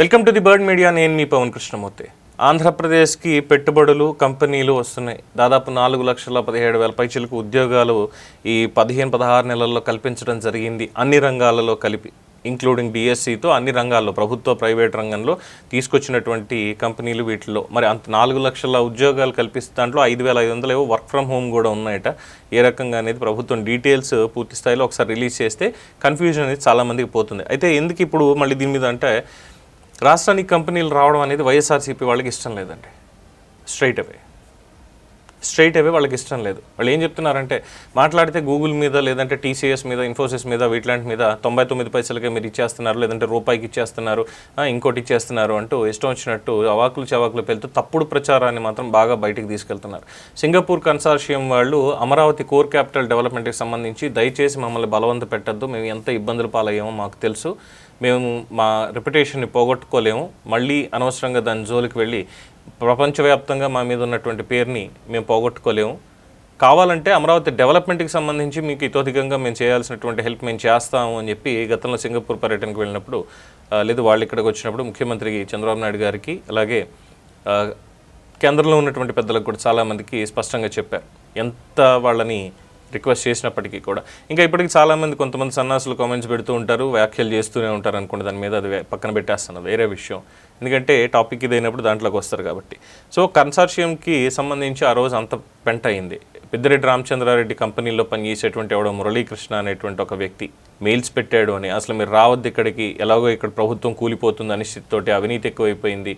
Welcome to the bird media నేను మీ పవన్ కృష్ణమూర్తి. ఆంధ్రప్రదేశ్కి పెట్టుబడులు కంపెనీలు వస్తున్నాయి. దాదాపు నాలుగు లక్షల పదిహేడు వేల పైచలకు ఉద్యోగాలు ఈ పదిహేను పదహారు నెలల్లో కల్పించడం జరిగింది అన్ని రంగాలలో కలిపి. ఇంక్లూడింగ్ డిఎస్సితో అన్ని రంగాల్లో ప్రభుత్వ ప్రైవేట్ రంగంలో తీసుకొచ్చినటువంటి కంపెనీలు వీటిలో మరి అంత నాలుగు లక్షల ఉద్యోగాలు కల్పిస్తే దాంట్లో ఐదు వేల ఐదు వందలు ఏవో వర్క్ ఫ్రమ్ హోమ్ కూడా ఉన్నాయట. ఏ రకంగా అనేది ప్రభుత్వం డీటెయిల్స్ పూర్తి స్థాయిలో ఒకసారి రిలీజ్ చేస్తే కన్ఫ్యూజన్ అనేది చాలామందికి పోతుంది. అయితే ఎందుకు ఇప్పుడు మళ్ళీ దీని మీద అంటే రాష్ట్రానికి కంపెనీలు రావడం అనేది వైఎస్ఆర్సీపీ వాళ్ళకి ఇష్టం లేదండి. స్ట్రైట్ అవే స్ట్రైట్ అవే వాళ్ళకి ఇష్టం లేదు. వాళ్ళు ఏం చెప్తున్నారంటే మాట్లాడితే గూగుల్ మీద లేదంటే టీసీఎస్ మీద ఇన్ఫోసిస్ మీద వీటిలాంటి మీద తొంభై తొమ్మిది పైసలకే మీరు ఇచ్చేస్తున్నారు లేదంటే రూపాయికి ఇచ్చేస్తున్నారు ఇంకోటి ఇచ్చేస్తున్నారు అంటూ ఇష్టం వచ్చినట్టు అవాకులు చవాకులు పెళ్తూ తప్పుడు ప్రచారాన్ని మాత్రం బాగా బయటికి తీసుకెళ్తున్నారు. సింగపూర్ కన్సార్షియం వాళ్ళు అమరావతి కోర్ క్యాపిటల్ డెవలప్మెంట్కి సంబంధించి దయచేసి మమ్మల్ని బలవంత పెట్టద్దు మేము ఎంత ఇబ్బందులు పాలయ్యామో మాకు తెలుసు. మేము మా రెప్యుటేషన్ని పోగొట్టుకోలేము. మళ్ళీ అనవసరంగా దాని జోలికి వెళ్ళి ప్రపంచవ్యాప్తంగా మా మీద ఉన్నటువంటి పేరుని మేము పోగొట్టుకోలేము. కావాలంటే అమరావతి డెవలప్మెంట్కి సంబంధించి మీకు ఇతోధికంగా మేము చేయాల్సినటువంటి హెల్ప్ మేము చేస్తాము అని చెప్పి గతంలో సింగపూర్ పర్యటనకు వెళ్ళినప్పుడు లేదు వాళ్ళు ఇక్కడికి వచ్చినప్పుడు ముఖ్యమంత్రి చంద్రబాబు నాయుడు గారికి అలాగే కేంద్రంలో ఉన్నటువంటి పెద్దలకు కూడా చాలామందికి స్పష్టంగా చెప్పారు ఎంత వాళ్ళని రిక్వెస్ట్ చేసినప్పటికీ కూడా. ఇంకా ఇప్పటికి చాలామంది కొంతమంది సన్నాసులు కామెంట్స్ పెడుతూ ఉంటారు వ్యాఖ్యలు చేస్తూనే ఉంటారు అనుకుంటే దాని మీద అది పక్కన పెట్టేస్తున్నది వేరే విషయం. ఎందుకంటే టాపిక్ ఇదైనప్పుడు దాంట్లోకి వస్తారు కాబట్టి. సో కన్సార్షియంకి సంబంధించి ఆ రోజు అంత పెంట అయింది. పెద్దిరెడ్డి రామచంద్రారెడ్డి కంపెనీలో పనిచేసేటువంటి ఎవడో మురళీకృష్ణ అనేటువంటి ఒక వ్యక్తి మెయిల్స్ పెట్టాడు అని అసలు మీరు రావద్దు ఇక్కడికి ఎలాగో ఇక్కడ ప్రభుత్వం కూలిపోతుంది అనిశ్చితితోటి అవినీతి ఎక్కువైపోయింది.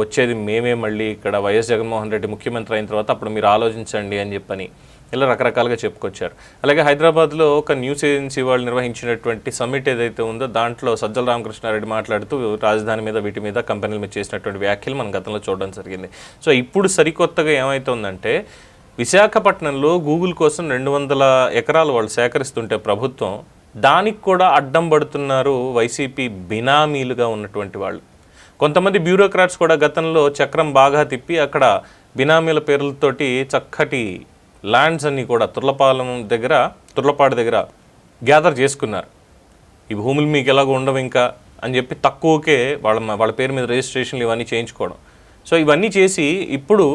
వచ్చేది మేమే మళ్ళీ ఇక్కడ వైఎస్ జగన్మోహన్ రెడ్డి ముఖ్యమంత్రి అయిన తర్వాత అప్పుడు మీరు ఆలోచించండి అని చెప్పని ఇలా రకరకాలుగా చెప్పుకొచ్చారు. అలాగే హైదరాబాద్లో ఒక న్యూస్ ఏజెన్సీ వాళ్ళు నిర్వహించినటువంటి సమ్మిట్ ఏదైతే ఉందో దాంట్లో సజ్జల రామకృష్ణారెడ్డి మాట్లాడుతూ రాజధాని మీద వీటి మీద కంపెనీల మీద చేసినటువంటి వ్యాఖ్యలు మనం గతంలో చూడడం జరిగింది. సో ఇప్పుడు సరికొత్తగా ఏమవుతుందంటే విశాఖపట్నంలో గూగుల్ కోసం రెండు వందల ఎకరాలు వాళ్ళు సేకరిస్తుంటే ప్రభుత్వం దానికి కూడా అడ్డం పడుతున్నారు వైసీపీ బినామీలుగా ఉన్నటువంటి వాళ్ళు. కొంతమంది బ్యూరోక్రాట్స్ కూడా గతంలో చక్రం బాగా తిప్పి అక్కడ బినామీల పేర్లతోటి చక్కటి ల్యాండ్స్ అన్నీ కూడా తుర్లపాలెం దగ్గర తుర్లపాడు దగ్గర గ్యాదర్ చేసుకున్నారు. ఈ భూములు మీకు ఎలాగో ఉండవు ఇంకా అని చెప్పి తక్కువకే వాళ్ళ వాళ్ళ పేరు మీద రిజిస్ట్రేషన్లు ఇవన్నీ చేయించుకోవడం. సో ఇవన్నీ చేసి ఇప్పుడు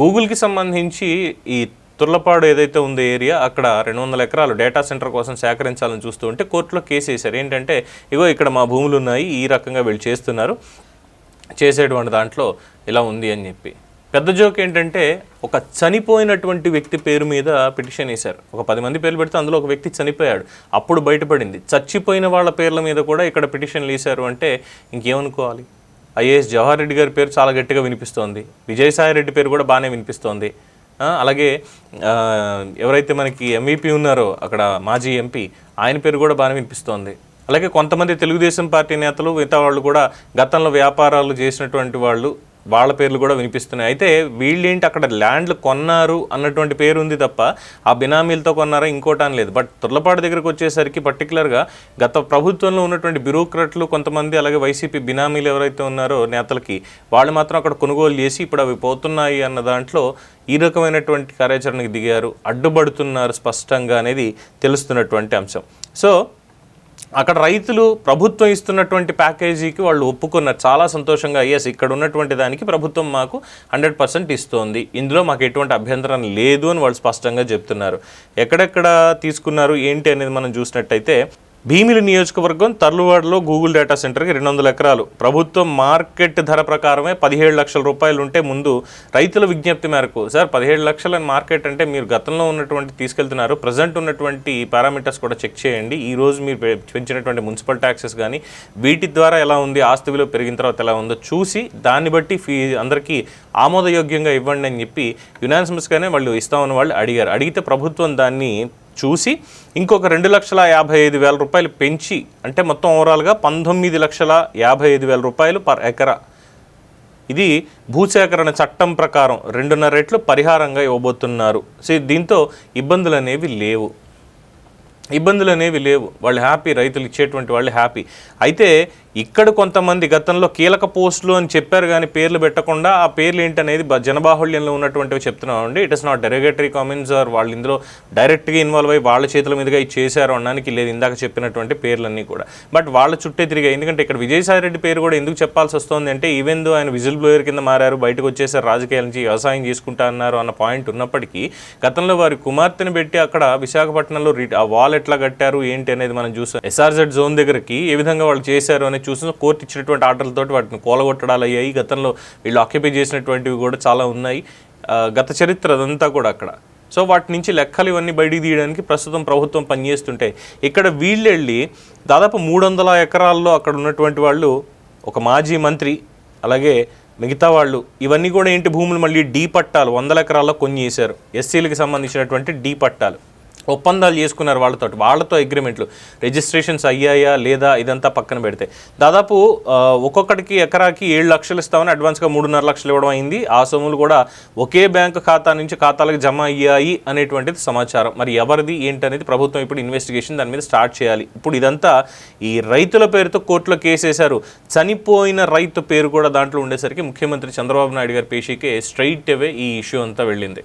గూగుల్కి సంబంధించి ఈ తుర్లపాడు ఏదైతే ఉందో ఏరియా అక్కడ రెండు వందల ఎకరాలు డేటా సెంటర్ కోసం సేకరించాలని చూస్తూ ఉంటే కోర్టులో కేసు వేశారు. ఏంటంటే ఇగో ఇక్కడ మా భూములు ఉన్నాయి ఈ రకంగా వీళ్ళు చేస్తున్నారు చేసేటువంటి దాంట్లో ఇలా ఉంది అని చెప్పి. పెద్ద జోక్ ఏంటంటే ఒక చనిపోయినటువంటి వ్యక్తి పేరు మీద పిటిషన్ వేశారు. ఒక పది మంది పేర్లు పెడితే అందులో ఒక వ్యక్తి చనిపోయాడు. అప్పుడు బయటపడింది. చచ్చిపోయిన వాళ్ళ పేర్ల మీద కూడా ఇక్కడ పిటిషన్లు వేశారు అంటే ఇంకేమనుకోవాలి? ఐఏఎస్ జవహర్ రెడ్డి గారి పేరు చాలా గట్టిగా వినిపిస్తోంది. విజయసాయి రెడ్డి పేరు కూడా బాగానే వినిపిస్తోంది. అలాగే ఎవరైతే మనకి ఎంవీపీ ఉన్నారో అక్కడ మాజీ ఎంపీ ఆయన పేరు కూడా బాగానే వినిపిస్తోంది. అలాగే కొంతమంది తెలుగుదేశం పార్టీ నేతలు మిగతా వాళ్ళు కూడా గతంలో వ్యాపారాలు చేసినటువంటి వాళ్ళు వాళ్ళ పేర్లు కూడా వినిపిస్తున్నాయి. అయితే వీళ్ళేంటి అక్కడ ల్యాండ్లు కొన్నారు అన్నటువంటి పేరు ఉంది తప్ప ఆ బినామీలతో కొన్నారా ఇంకోటి లేదు. బట్ తుర్లపాడు దగ్గరకు వచ్చేసరికి పర్టికులర్గా గత ప్రభుత్వంలో ఉన్నటువంటి బ్యూరోక్రాట్లు కొంతమంది అలాగే వైసీపీ బినామీలు ఎవరైతే ఉన్నారో నేతలకి వాళ్ళు మాత్రం అక్కడ కొనుగోలు చేసి ఇప్పుడు అవి పోతున్నాయి అన్న దాంట్లో ఈ రకమైనటువంటి కార్యాచరణకు దిగారు. అడ్డుపడుతున్నారు స్పష్టంగా అనేది తెలుస్తున్నటువంటి అంశం. సో అక్కడ రైతులు ప్రభుత్వం ఇస్తున్నటువంటి ప్యాకేజీకి వాళ్ళు ఒప్పుకున్నారు చాలా సంతోషంగా ఎస్ ఇక్కడ ఉన్నటువంటి దానికి ప్రభుత్వం మాకు హండ్రెడ్ పర్సెంట్ ఇస్తోంది. ఇందులో మాకు ఎటువంటి అభ్యంతరం లేదు అని వాళ్ళు స్పష్టంగా చెప్తున్నారు. ఎక్కడెక్కడ తీసుకున్నారు ఏంటి అనేది మనం చూసినట్టయితే భీమిలి నియోజకవర్గం తర్లువాడలో గూగుల్ డేటా సెంటర్కి రెండు వందల ఎకరాలు. ప్రభుత్వం మార్కెట్ ధర ప్రకారమే పదిహేడు లక్షల రూపాయలు ఉంటే ముందు రైతుల విజ్ఞప్తి మేరకు సార్ పదిహేడు లక్షల మార్కెట్ అంటే మీరు గతంలో ఉన్నటువంటి తీసుకెళ్తున్నారు ప్రజెంట్ ఉన్నటువంటి పారామీటర్స్ కూడా చెక్ చేయండి. ఈ రోజు మీరు పెంచినటువంటి మున్సిపల్ ట్యాక్సెస్ కానీ వీటి ద్వారా ఎలా ఉంది ఆస్తి విలువ పెరిగిన తర్వాత ఎలా ఉందో చూసి దాన్ని బట్టి ఫీ అందరికీ ఆమోదయోగ్యంగా ఇవ్వండి అని చెప్పి యునానిమస్గానే వాళ్ళు ఇస్తామని వాళ్ళు అడిగారు. అడిగితే ప్రభుత్వం దాన్ని చూసి ఇంకొక రెండు లక్షల యాభై ఐదు వేల రూపాయలు పెంచి అంటే మొత్తం ఓవరాల్గా పంతొమ్మిది లక్షల యాభై ఐదు వేల రూపాయలు పర్ ఎకరా. ఇది భూసేకరణ చట్టం ప్రకారం రెండున్నర రెట్లు పరిహారంగా ఇవ్వబోతున్నారు. సో దీంతో ఇబ్బందులు అనేవి లేవు. ఇబ్బందులు అనేవి లేవు. వాళ్ళు హ్యాపీ రైతులు ఇచ్చేటువంటి వాళ్ళు హ్యాపీ. అయితే ఇక్కడ కొంతమంది గతంలో కీలక పోస్టులు అని చెప్పారు కానీ పేర్లు పెట్టకుండా ఆ పేర్లు ఏంటనేది జనబాహుళ్యంలో ఉన్నటువంటివి చెప్తున్నాం అండి it is not derogatory comments or వాళ్ళు ఇందులో డైరెక్ట్గా ఇన్వాల్వ్ అయ్యి వాళ్ళ చేతుల మీదుగా ఇది చేశారు అనడానికి లేదు ఇందాక చెప్పినటువంటి పేర్లన్నీ కూడా. బట్ వాళ్ళ చుట్టే తిరిగాయి ఎందుకంటే ఇక్కడ విజయసాయి రెడ్డి పేరు కూడా ఎందుకు చెప్పాల్సి వస్తుంది అంటే ఈవెన్ దో ఆయన విజిల్ బ్లోయర్ కింద మారారు బయటకు వచ్చేసారు రాజకీయాల నుంచి వ్యవసాయం చేసుకుంటా అన్నారు అన్న పాయింట్ ఉన్నప్పటికీ గతంలో వారి కుమార్తెను పెట్టి అక్కడ విశాఖపట్నంలో రి- ఆ వాల్ ఎట్లా కట్టారు ఏంటి అనేది మనం చూసాం. ఎస్ఆర్జెడ్ జోన్ దగ్గరికి ఏ విధంగా వాళ్ళు చేశారు అనేది చూసిన కోర్టు ఇచ్చినటువంటి ఆర్డర్లతో వాటిని కూలగొట్టడాలు అయ్యాయి. గతంలో వీళ్ళు ఆక్యుపై చేసినటువంటివి కూడా చాలా ఉన్నాయి. గత చరిత్ర అదంతా కూడా అక్కడ. సో వాటి నుంచి లెక్కలు ఇవన్నీ బయటికి తీయడానికి ప్రస్తుతం ప్రభుత్వం పనిచేస్తుంటే ఇక్కడ వీళ్ళు వెళ్ళి దాదాపు మూడు వందల ఎకరాల్లో అక్కడ ఉన్నటువంటి వాళ్ళు ఒక మాజీ మంత్రి అలాగే మిగతా వాళ్ళు ఇవన్నీ కూడా ఏంటి భూములు మళ్ళీ డీ పట్టాలు వందల ఎకరాల్లో కొన్ని చేశారు. ఎస్సీలకు సంబంధించినటువంటి డీ పట్టాలు. ఒప్పందాలు చేసుకున్నారు వాళ్ళతో వాళ్ళతో అగ్రిమెంట్లు రిజిస్ట్రేషన్స్ అయ్యాయా లేదా ఇదంతా పక్కన పెడితే. దాదాపు ఒక్కొక్కటికి ఎకరాకి ఏడు లక్షలు ఇస్తామని అడ్వాన్స్గా మూడున్నర లక్షలు ఇవ్వడం అయింది. ఆ సొమ్ములు కూడా ఒకే బ్యాంకు ఖాతా నుంచి ఖాతాలకు జమ అయ్యాయి అనేటువంటిది సమాచారం. మరి ఎవరిది ఏంటనేది ప్రభుత్వం ఇప్పుడు ఇన్వెస్టిగేషన్ దాని మీద స్టార్ట్ చేయాలి. ఇప్పుడు ఇదంతా ఈ రైతుల పేరుతో కోర్టులో కేసేశారు చనిపోయిన రైతు పేరు కూడా దాంట్లో ఉండేసరికి ముఖ్యమంత్రి చంద్రబాబు నాయుడు గారి పేషీకే స్ట్రైట్ అవే ఈ ఇష్యూ అంతా వెళ్ళింది.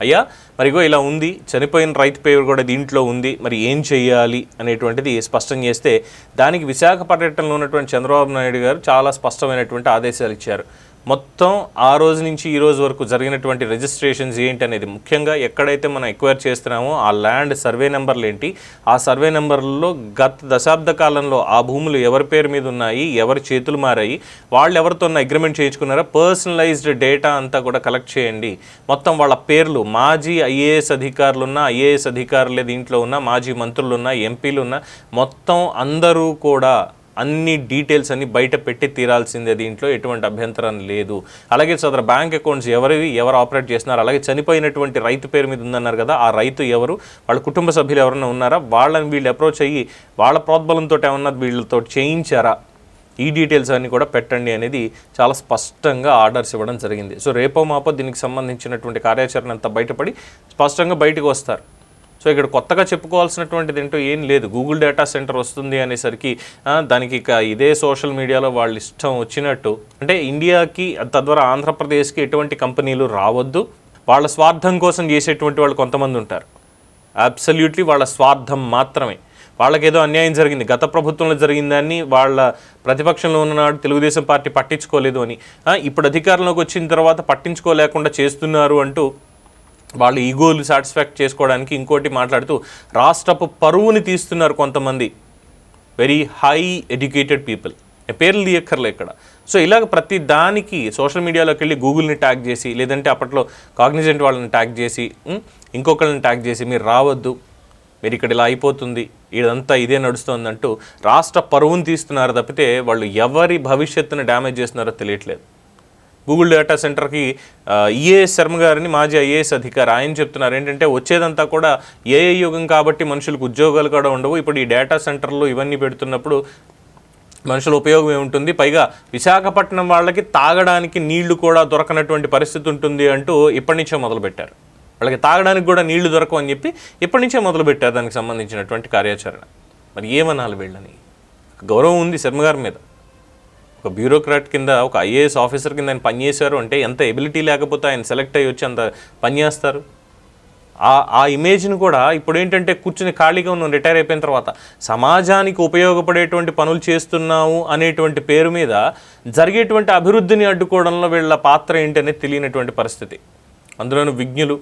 అయ్యా మరిగో ఇలా ఉంది చనిపోయిన రైతు పేరు కూడా దీంట్లో ఉంది మరి ఏం చేయాలి అనేటువంటిది స్పష్టం చేస్తే దానికి విశాఖ పర్యటనలో ఉన్నటువంటి చంద్రబాబు నాయుడు గారు చాలా స్పష్టమైనటువంటి ఆదేశాలు ఇచ్చారు. మొత్తం ఆ రోజు నుంచి ఈ రోజు వరకు జరిగినటువంటి రిజిస్ట్రేషన్స్ ఏంటి అనేది ముఖ్యంగా ఎక్కడైతే మనం ఎక్వైర్ చేస్తున్నామో ఆ ల్యాండ్ సర్వే నెంబర్లు ఏంటి? ఆ సర్వే నెంబర్లలో గత దశాబ్ద కాలంలో ఆ భూములు ఎవరి పేరు మీద ఉన్నాయి? ఎవరి చేతులు మారాయి? వాళ్ళు ఎవరితో అగ్రిమెంట్ చేయించుకున్నారో? పర్సనలైజ్డ్ డేటా అంతా కూడా కలెక్ట్ చేయండి. మొత్తం వాళ్ళ పేర్లు మాజీ ఐఏఎస్ అధికారులు ఉన్న ఐఏఎస్ అధికారులే దీంట్లో ఉన్న మాజీ మంత్రులు ఉన్న ఎంపీలు ఉన్న మొత్తం అందరూ కూడా అన్ని డీటెయిల్స్ అన్ని బయట పెట్టి తీరాల్సిందే దీంట్లో ఎటువంటి అభ్యంతరం లేదు. అలాగే సదర బ్యాంక్ అకౌంట్స్ ఎవరివి ఎవరు ఆపరేట్ చేస్తున్నారు అలాగే చనిపోయినటువంటి రైతు పేరు మీద ఉందన్నారు కదా ఆ రైతు ఎవరు వాళ్ళ కుటుంబ సభ్యులు ఎవరైనా ఉన్నారా వాళ్ళని వీళ్ళు అప్రోచ్ అయ్యి వాళ్ళ ప్రోద్బలంతో ఏమన్నా వీళ్ళతో చేయించారా? ఈ డీటెయిల్స్ అన్నీ కూడా పెట్టండి అనేది చాలా స్పష్టంగా ఆర్డర్స్ ఇవ్వడం జరిగింది. సో రేపో మాపో దీనికి సంబంధించినటువంటి కార్యాచరణ అంతా బయటపడి స్పష్టంగా బయటకు వస్తారు. సో ఇక్కడ కొత్తగా చెప్పుకోవాల్సినటువంటిది ఏంటో ఏం లేదు. గూగుల్ డేటా సెంటర్ వస్తుంది అనేసరికి దానికి ఇక ఇదే సోషల్ మీడియాలో వాళ్ళ ఇష్టం వచ్చినట్టు. అంటే ఇండియాకి తద్వారా ఆంధ్రప్రదేశ్కి ఎటువంటి కంపెనీలు రావద్దు. వాళ్ళ స్వార్థం కోసం చేసేటువంటి వాళ్ళు కొంతమంది ఉంటారు. అబ్సల్యూట్లీ వాళ్ళ స్వార్థం మాత్రమే. వాళ్ళకేదో అన్యాయం జరిగింది. గత ప్రభుత్వంలో జరిగిందని వాళ్ళ ప్రతిపక్షంలో ఉన్ననాడు తెలుగుదేశం పార్టీ పట్టించుకోలేదు అని. ఇప్పుడు అధికారంలోకి వచ్చిన తర్వాత పట్టించుకోలేకుండా చేస్తున్నారు అంటూ వాళ్ళు ఈగోలు సాటిస్ఫాక్ట్ చేసుకోవడానికి ఇంకోటి మాట్లాడుతూ రాష్ట్రపు పరువుని తీస్తున్నారు కొంతమంది. వెరీ హై ఎడ్యుకేటెడ్ పీపుల్ పేర్లు తీయక్కర్లే ఇక్కడ. సో ఇలాగ ప్రతి దానికి సోషల్ మీడియాలోకి వెళ్ళి గూగుల్ని ట్యాగ్ చేసి లేదంటే అప్పట్లో కాగ్నిజెంట్ వాళ్ళని ట్యాగ్ చేసి ఇంకొకళ్ళని ట్యాగ్ చేసి మీరు రావద్దు మీరు ఇక్కడ ఇలా అయిపోతుంది ఇదంతా ఇదే నడుస్తోందంటూ రాష్ట్ర పరువుని తీస్తున్నారు తప్పితే వాళ్ళు ఎవరి భవిష్యత్తుని డ్యామేజ్ చేస్తున్నారో తెలియట్లేదు. గూగుల్ డేటా సెంటర్కి ఈఏఎస్ శర్మ గారిని మాజీ ఐఏఎస్ అధికారి ఆయన చెప్తున్నారు. ఏంటంటే వచ్చేదంతా కూడా ఏఏ యుగం కాబట్టి మనుషులకు ఉద్యోగాలు కూడా ఉండవు. ఇప్పుడు ఈ డేటా సెంటర్లు ఇవన్నీ పెడుతున్నప్పుడు మనుషుల ఉపయోగం ఏముంటుంది? పైగా విశాఖపట్నం వాళ్ళకి తాగడానికి నీళ్ళు కూడా దొరకనటువంటి పరిస్థితి ఉంటుంది అంటూ ఇప్పటి నుంచే మొదలుపెట్టారు. వాళ్ళకి తాగడానికి కూడా నీళ్ళు దొరకవు అని చెప్పి ఇప్పటి నుంచే మొదలుపెట్టారు దానికి సంబంధించినటువంటి కార్యాచరణ. మరి ఏమనాలి వీళ్ళని? గౌరవం ఉంది శర్మ గారి మీద. ఒక బ్యూరోక్రాట్ కింద ఒక ఐఏఎస్ ఆఫీసర్ కింద ఆయన పనిచేశారు అంటే ఎంత ఎబిలిటీ లేకపోతే ఆయన సెలెక్ట్ అయ్యి వచ్చి అంత పనిచేస్తారు ఆ ఆ ఇమేజ్ని కూడా ఇప్పుడు ఏంటంటే కూర్చుని ఖాళీగా ఉన్న రిటైర్ అయిపోయిన తర్వాత. సమాజానికి ఉపయోగపడేటువంటి పనులు చేస్తున్నాము అనేటువంటి పేరు మీద జరిగేటువంటి అభివృద్ధిని అడ్డుకోవడంలో వీళ్ళ పాత్ర ఏంటనేది తెలియనటువంటి పరిస్థితి. అందులోనూ విజ్ఞులు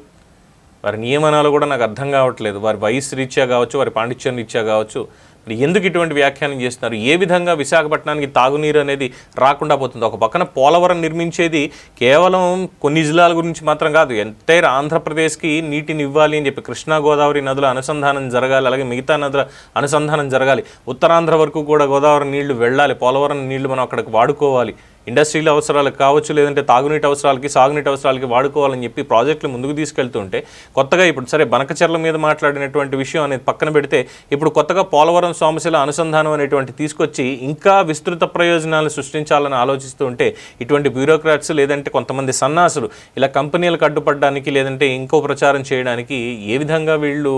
వారి నియమనాలు కూడా నాకు అర్థం కావట్లేదు. వారి వయసు రీత్యా కావచ్చు వారి పాండిత్యం రీత్యా కావచ్చు. మరి ఎందుకు ఇటువంటి వ్యాఖ్యానం చేస్తున్నారు? ఏ విధంగా విశాఖపట్నానికి తాగునీరు అనేది రాకుండా పోతుంది? ఒక పక్కన పోలవరం నిర్మించేది కేవలం కొన్ని జిల్లాల గురించి మాత్రం కాదు. ఎంటైర్ ఆంధ్రప్రదేశ్కి నీటిని ఇవ్వాలి అని చెప్పి కృష్ణా గోదావరి నదుల అనుసంధానం జరగాలి అలాగే మిగతా నదుల అనుసంధానం జరగాలి. ఉత్తరాంధ్ర వరకు కూడా గోదావరి నీళ్ళు వెళ్ళాలి. పోలవరం నీళ్ళు మనం అక్కడికి వాడుకోవాలి. ఇండస్ట్రీల అవసరాలకు కావచ్చు లేదంటే తాగునీటి అవసరాలకి సాగునీటి అవసరాలకి వాడుకోవాలని చెప్పి ప్రాజెక్టులు ముందుకు తీసుకెళ్తుంటే కొత్తగా ఇప్పుడు సరే బనకచర్ల మీద మాట్లాడినటువంటి విషయం అనేది పక్కన పెడితే ఇప్పుడు కొత్తగా పోలవరం సోమశిల అనుసంధానం అనేటువంటి తీసుకొచ్చి ఇంకా విస్తృత ప్రయోజనాలు సృష్టించాలని ఆలోచిస్తూ ఉంటే ఇటువంటి బ్యూరోక్రాట్స్ లేదంటే కొంతమంది సన్నాసులు ఇలా కంపెనీలకు అడ్డుపడడానికి లేదంటే ఇంకో ప్రచారం చేయడానికి ఏ విధంగా వీళ్ళు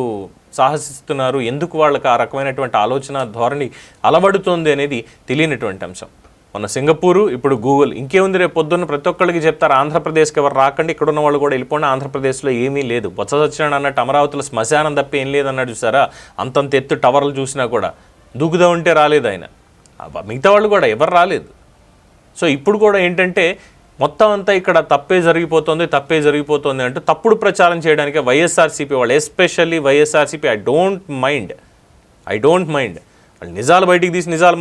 సాహసిస్తున్నారు ఎందుకు వాళ్ళకి ఆ రకమైనటువంటి ఆలోచన ధోరణి అలవడుతోంది అనేది తెలియనటువంటి అంశం. మన సింగపూరు ఇప్పుడు గూగుల్. ఇంకేముంది రేపు పొద్దున్న ప్రతి ఒక్కరికి చెప్తారు ఆంధ్రప్రదేశ్కి ఎవరు రాకండి ఇక్కడ ఉన్న వాళ్ళు కూడా వెళ్ళిపోండి ఆంధ్రప్రదేశ్లో ఏమీ లేదు. బొత్స సత్యనారాయణ అన్నట్టు అమరావతిలో శ్మశానం తప్ప ఏం లేదన్నాడు చూసారా? అంతంత ఎత్తు టవర్లు చూసినా కూడా దూకుదా ఉంటే రాలేదు ఆయన. మిగతా వాళ్ళు కూడా ఎవరు రాలేదు. సో ఇప్పుడు కూడా ఏంటంటే మొత్తం అంతా ఇక్కడ తప్పే జరిగిపోతుంది తప్పే జరిగిపోతుంది అంటూ తప్పుడు ప్రచారం చేయడానికి వైఎస్ఆర్సీపీ వాళ్ళు especially YSRCP I don't mind. I don't mind. నిజాలు బయటికి తీసి నిజాలు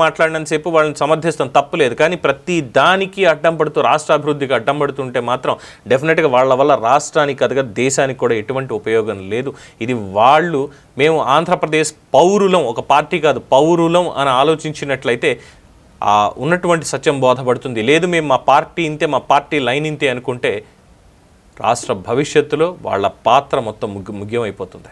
చెప్పి వాళ్ళని సమర్థిస్తాం తప్పులేదు కానీ ప్రతి దానికి అడ్డం పడుతూ రాష్ట్ర అభివృద్ధికి అడ్డం పడుతుంటే మాత్రం డెఫినెట్గా వాళ్ళ వల్ల రాష్ట్రానికి కదగా దేశానికి కూడా ఎటువంటి ఉపయోగం లేదు. ఇది వాళ్ళు మేము ఆంధ్రప్రదేశ్ పౌరులం ఒక పార్టీ కాదు పౌరులం అని ఆలోచించినట్లయితే ఉన్నటువంటి సత్యం బోధపడుతుంది. లేదు మేము మా పార్టీ ఇంతే మా పార్టీ లైన్ ఇంతే అనుకుంటే రాష్ట్ర భవిష్యత్తులో వాళ్ళ పాత్ర మొత్తం ముగ్గు ముగ్యమైపోతుంది.